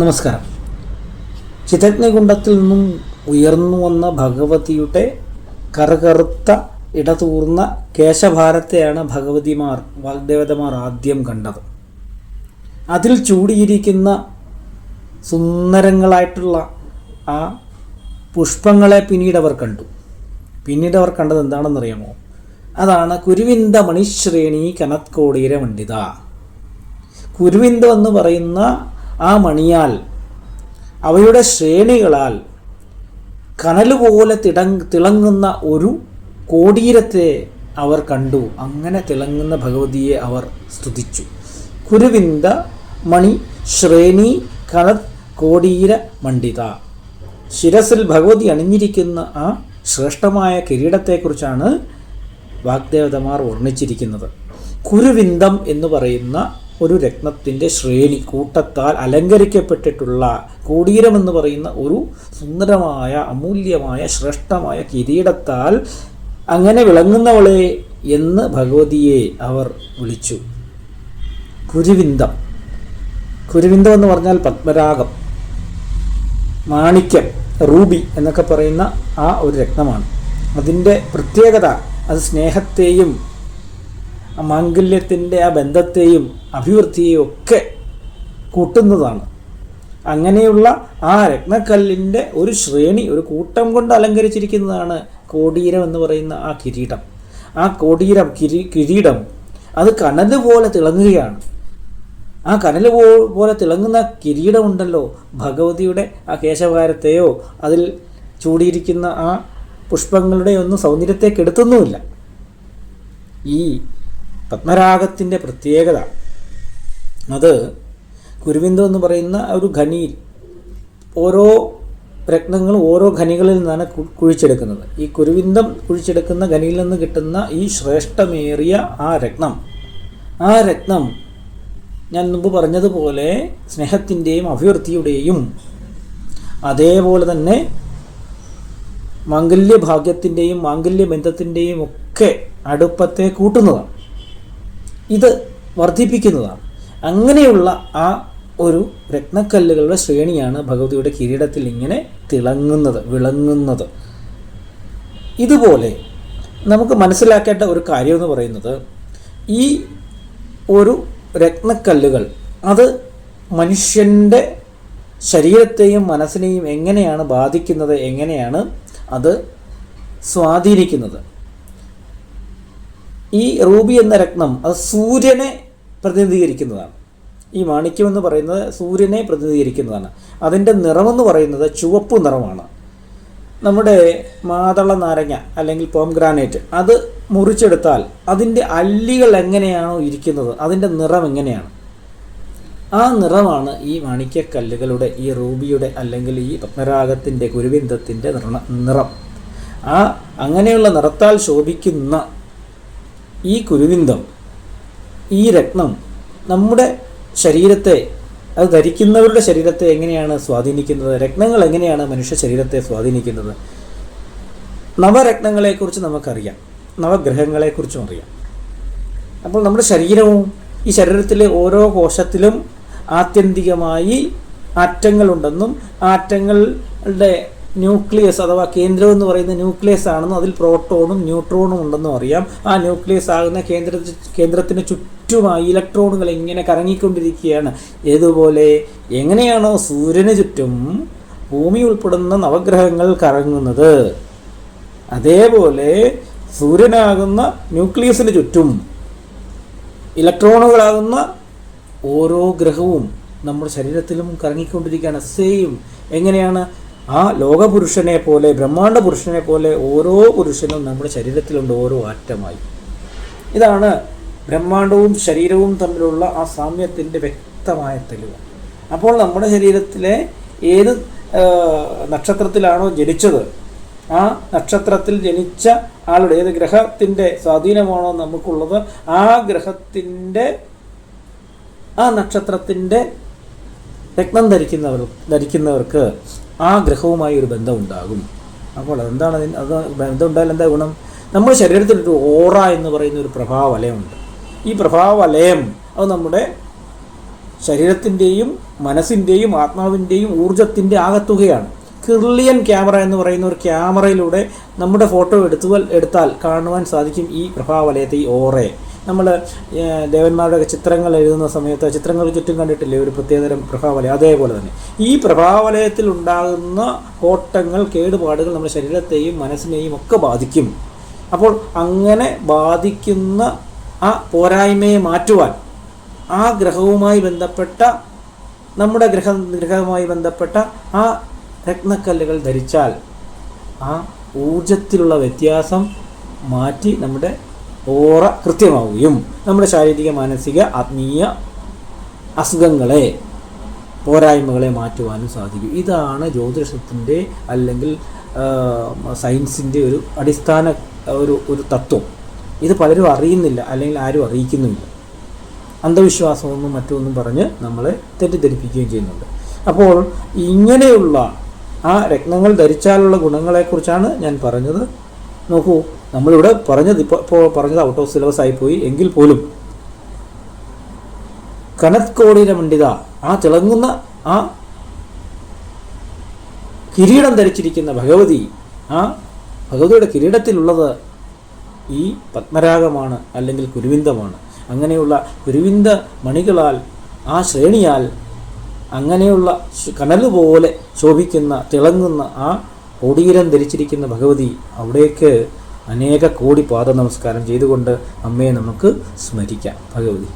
നമസ്കാരം. ചിതജ്ഞകുണ്ടത്തിൽ നിന്നും ഉയർന്നു വന്ന ഭഗവതിയുടെ കറുകറുത്ത ഇടതൂർന്ന കേശഭാരത്തെയാണ് ഭഗവതിമാർ വാഗ്ദേവതമാർ ആദ്യം കണ്ടത്. അതിൽ ചൂടിയിരിക്കുന്ന സുന്ദരങ്ങളായിട്ടുള്ള ആ പുഷ്പങ്ങളെ പിന്നീട് അവർ കണ്ടു. പിന്നീട് അവർ കണ്ടത് എന്താണെന്നറിയാമോ? അതാണ് കുരുവിന്ദ മണിശ്രേണി കനത്കോടീര മണ്ഡിത കുരുവിന്ദം എന്ന് പറയുന്ന ആ മണിയാൽ അവയുടെ ശ്രേണികളാൽ കനലുപോലെ തിടങ് തിളങ്ങുന്ന ഒരു കോടീരത്തെ അവർ കണ്ടു. അങ്ങനെ തിളങ്ങുന്ന ഭഗവതിയെ അവർ സ്തുതിച്ചു. കുരുവിന്ദ മണി ശ്രേണി കന കോടീര മണ്ഡിത. ശിരസിൽ ഭഗവതി അണിഞ്ഞിരിക്കുന്ന ആ ശ്രേഷ്ഠമായ കിരീടത്തെക്കുറിച്ചാണ് വാഗ്ദേവതമാർ വർണിച്ചിരിക്കുന്നത്. കുരുവിന്ദം എന്ന് പറയുന്ന ഒരു രത്നത്തിന്റെ ശ്രേണി കൂട്ടത്താൽ അലങ്കരിക്കപ്പെട്ടിട്ടുള്ള കൂടീരമെന്ന് പറയുന്ന ഒരു സുന്ദരമായ അമൂല്യമായ ശ്രേഷ്ഠമായ കിരീടത്താൽ അങ്ങനെ വിളങ്ങുന്നവളെ എന്ന് ഭഗവതിയെ അവർ വിളിച്ചു. കുരുവിന്ദം. കുരുവിന്ദം എന്ന് പറഞ്ഞാൽ പത്മരാഗം മാണിക്യം റൂബി എന്നൊക്കെ പറയുന്ന ആ ഒരു രത്നമാണ്. അതിന്റെ പ്രത്യേകത അത് സ്നേഹത്തെയും മാംഗല്യത്തിന്റെ ആ ബന്ധത്തെയും അഭിവൃദ്ധിയെയും ഒക്കെ കൂട്ടുന്നതാണ്. അങ്ങനെയുള്ള ആ രത്നക്കല്ലിന്റെ ഒരു ശ്രേണി ഒരു കൂട്ടം കൊണ്ട് അലങ്കരിച്ചിരിക്കുന്നതാണ് കോടീരം എന്ന് പറയുന്ന ആ കിരീടം. ആ കോടീരം കിരീ കിരീടം അത് കനൽ പോലെ തിളങ്ങുകയാണ്. ആ കനൽ പോലെ തിളങ്ങുന്ന കിരീടമുണ്ടല്ലോ ഭഗവതിയുടെ ആ കേശഭാരത്തെയോ അതിൽ ചൂടിയിരിക്കുന്ന ആ പുഷ്പങ്ങളുടെ ഒന്നും സൗന്ദര്യത്തെ കെടുത്തുന്നുമില്ല. ഈ പത്മരാഗത്തിന്റെ പ്രത്യേകത. അത് കുരുവിന്ദു എന്ന് പറയുന്ന ഒരു ഖനിയിൽ ഓരോ രത്നങ്ങളും ഓരോ ഖനികളിൽ നിന്നാണ് കുഴിച്ചെടുക്കുന്നത്. ഈ കുരുവിന്ദം കുഴിച്ചെടുക്കുന്ന ഖനിയിൽ നിന്ന് കിട്ടുന്ന ഈ ശ്രേഷ്ഠമേറിയ ആ രത്നം ആ രത്നം ഞാൻ മുമ്പ് പറഞ്ഞതുപോലെ സ്നേഹത്തിന്റെയും അഭിവൃദ്ധിയുടെയും അതേപോലെ തന്നെ മാംഗല്യഭാഗ്യത്തിന്റെയും മാംഗല്യബന്ധത്തിന്റെയും ഒക്കെ അടുപ്പത്തെ കൂട്ടുന്നതാണ്. ഇത് വർദ്ധിപ്പിക്കുന്നതാണ്. അങ്ങനെയുള്ള ആ ഒരു രത്നക്കല്ലുകളുടെ ശ്രേണിയാണ് ഭഗവതിയുടെ കിരീടത്തിൽ ഇങ്ങനെ തിളങ്ങുന്നത് വിളങ്ങുന്നത്. ഇതുപോലെ നമുക്ക് മനസ്സിലാക്കേണ്ട ഒരു കാര്യം എന്ന് പറയുന്നത് ഈ ഒരു രത്നക്കല്ലുകൾ അത് മനുഷ്യന്റെ ശരീരത്തെയും മനസ്സിനെയും എങ്ങനെയാണ് ബാധിക്കുന്നത് എങ്ങനെയാണ് അത് സ്വാധീനിക്കുന്നത്? ഈ റൂബി എന്ന രത്നം അത് സൂര്യനെ പ്രതിനിധീകരിക്കുന്നതാണ്. ഈ മാണിക്യം എന്ന് പറയുന്നത് സൂര്യനെ പ്രതിനിധീകരിക്കുന്നതാണ്. അതിന്റെ നിറമെന്ന് പറയുന്നത് ചുവപ്പ് നിറമാണ്. നമ്മുടെ മാതള നാരങ്ങ അല്ലെങ്കിൽ പോം പോംഗ്രാനൈറ്റ് അത് മുറിച്ചെടുത്താൽ അതിന്റെ അല്ലികൾ എങ്ങനെയാണോ ഇരിക്കുന്നത് അതിന്റെ നിറം എങ്ങനെയാണ്? ആ നിറമാണ് ഈ മാണിക്യക്കല്ലുകളുടെ ഈ റൂബിയുടെ അല്ലെങ്കിൽ ഈ പത്മരാഗത്തിന്റെ ഗുരുവിന്ദത്തിന്റെ നിറ നിറം. ആ അങ്ങനെയുള്ള നിറത്താൽ ശോഭിക്കുന്ന ഈ കുരുവിന്ദം ഈ രത്നം നമ്മുടെ ശരീരത്തെ അത് ധരിക്കുന്നവരുടെ ശരീരത്തെ എങ്ങനെയാണ് സ്വാധീനിക്കുന്നത്? രത്നങ്ങൾ എങ്ങനെയാണ് മനുഷ്യ ശരീരത്തെ സ്വാധീനിക്കുന്നത്? നവരത്നങ്ങളെക്കുറിച്ച് നമുക്കറിയാം. നവഗ്രഹങ്ങളെക്കുറിച്ചും അറിയാം. അപ്പോൾ നമ്മുടെ ശരീരവും ഈ ശരീരത്തിലെ ഓരോ കോശത്തിലും ആത്യന്തികമായി ആറ്റങ്ങളുണ്ടെന്നും ആറ്റങ്ങളുടെ ന്യൂക്ലിയസ് അഥവാ കേന്ദ്രം എന്ന് പറയുന്ന ന്യൂക്ലിയസ് ആണെന്നും അതിൽ പ്രോട്ടോണും ന്യൂട്രോണും ഉണ്ടെന്നും അറിയാം. ആ ന്യൂക്ലിയസ് ആകുന്ന കേന്ദ്ര കേന്ദ്രത്തിന് ചുറ്റുമായി ഇലക്ട്രോണുകൾ ഇങ്ങനെ കറങ്ങിക്കൊണ്ടിരിക്കുകയാണ്. ഏതുപോലെ? എങ്ങനെയാണോ സൂര്യന് ചുറ്റും ഭൂമി ഉൾപ്പെടുന്ന നവഗ്രഹങ്ങൾ കറങ്ങുന്നത്. അതേപോലെ സൂര്യനാകുന്ന ന്യൂക്ലിയസിന് ചുറ്റും ഇലക്ട്രോണുകളാകുന്ന ഓരോ ഗ്രഹവും നമ്മുടെ ശരീരത്തിലും കറങ്ങിക്കൊണ്ടിരിക്കുകയാണ്. സെയിം എങ്ങനെയാണ്? ആ ലോകപുരുഷനെ പോലെ ബ്രഹ്മാണ്ട പുരുഷനെ പോലെ ഓരോ പുരുഷനും നമ്മുടെ ശരീരത്തിലുണ്ട് ഓരോ ആറ്റമായി. ഇതാണ് ബ്രഹ്മാണ്ടവും ശരീരവും തമ്മിലുള്ള ആ സാമ്യത്തിന്റെ വ്യക്തമായ തെളിവ്. അപ്പോൾ നമ്മുടെ ശരീരത്തിലെ ഏത് നക്ഷത്രത്തിലാണോ ജനിച്ചത് ആ നക്ഷത്രത്തിൽ ജനിച്ച ആളുടെ ഏത് ഗ്രഹത്തിന്റെ സ്വാധീനമാണോ നമുക്കുള്ളത് ആ ഗ്രഹത്തിന്റെ ആ നക്ഷത്രത്തിന്റെ രത്നം ധരിക്കുന്നവർ ധരിക്കുന്നവർക്ക് ആ ഗ്രഹവുമായി ഒരു ബന്ധം ഉണ്ടാകും അപ്പോൾ അതെന്താണ് അതിന് അത് ബന്ധം ഉണ്ടായാൽ എന്താ ഗുണം? നമ്മുടെ ശരീരത്തിൽ ഒരു ഓറ എന്ന് പറയുന്ന ഒരു പ്രഭാവലയമുണ്ട്. ഈ പ്രഭാവലയം അത് നമ്മുടെ ശരീരത്തിന്റെയും മനസ്സിന്റെയും ആത്മാവിന്റെയും ഊർജത്തിന്റെ ആകത്തുകയാണ്. കിർലിയൻ ക്യാമറ എന്ന് പറയുന്ന ഒരു ക്യാമറയിലൂടെ നമ്മുടെ ഫോട്ടോ എടുത്തുവൽ എടുത്താൽ കാണുവാൻ സാധിക്കും ഈ പ്രഭാവലയത്തെ ഈ ഓറയെ. നമ്മൾ ദേവന്മാരുടെ ചിത്രങ്ങൾ എഴുതുന്ന സമയത്ത് ചിത്രങ്ങൾ ചുറ്റും കണ്ടിട്ടില്ലേ? ഒരു പ്രത്യേകതരം പ്രഭാവലയം. അതേപോലെ തന്നെ. ഈ പ്രഭാവലയത്തിൽ ഉണ്ടാകുന്ന കോട്ടങ്ങൾ കേടുപാടുകൾ നമ്മുടെ ശരീരത്തെയും മനസ്സിനെയും ഒക്കെ ബാധിക്കും. അപ്പോൾ അങ്ങനെ ബാധിക്കുന്ന ആ പോരായ്മയെ മാറ്റുവാൻ ആ ഗ്രഹവുമായി ബന്ധപ്പെട്ട നമ്മുടെ ഗ്രഹ ഗ്രഹവുമായി ബന്ധപ്പെട്ട ആ രത്നക്കല്ലുകൾ ധരിച്ചാൽ ആ ഊർജത്തിലുള്ള വ്യത്യാസം മാറ്റി നമ്മുടെ ഓറ കൃത്യമാവുകയും നമ്മുടെ ശാരീരിക മാനസിക ആത്മീയ അസുഖങ്ങളെ പോരായ്മകളെ മാറ്റുവാനും സാധിക്കും. ഇതാണ് ജ്യോതിഷത്തിന്റെ അല്ലെങ്കിൽ സയൻസിന്റെ ഒരു അടിസ്ഥാന ഒരു ഒരു തത്വം. ഇത് പലരും അറിയുന്നില്ല അല്ലെങ്കിൽ ആരും അറിയിക്കുന്നുമില്ല. അന്ധവിശ്വാസമൊന്നും മറ്റൊന്നും പറഞ്ഞ് നമ്മളെ തെറ്റിദ്ധരിപ്പിക്കുകയും ചെയ്യുന്നുണ്ട്. അപ്പോൾ ഇങ്ങനെയുള്ള ആ രത്നങ്ങൾ ധരിച്ചാലുള്ള ഗുണങ്ങളെക്കുറിച്ചാണ് ഞാൻ പറഞ്ഞത്. നോക്കൂ നമ്മളിവിടെ പറഞ്ഞത് ഇപ്പോൾ ഇപ്പോൾ പറഞ്ഞത് ഔട്ട് ഓഫ് സിലബസ് ആയിപ്പോയി എങ്കിൽ പോലും കനത് കോടിയിലെ മണ്ഡിത ആ തിളങ്ങുന്ന ആ കിരീടം ധരിച്ചിരിക്കുന്ന ഭഗവതി ആ ഭഗവതിയുടെ കിരീടത്തിലുള്ളത് ഈ പത്മരാഗമാണ് അല്ലെങ്കിൽ കുരുവിന്ദമാണ്. അങ്ങനെയുള്ള കുരുവിന്ദ മണികളാൽ ആ ശ്രേണിയാൽ അങ്ങനെയുള്ള കനലുപോലെ കനൽ ശോഭിക്കുന്ന തിളങ്ങുന്ന ആ കൊടീരം ധരിച്ചിരിക്കുന്ന ഭഗവതി അവിടേക്ക് അനേക കോടി പാദ നമസ്കാരം ചെയ്തുകൊണ്ട് അമ്മയെ നമുക്ക് സ്മരിക്കാം. ഭഗവതി.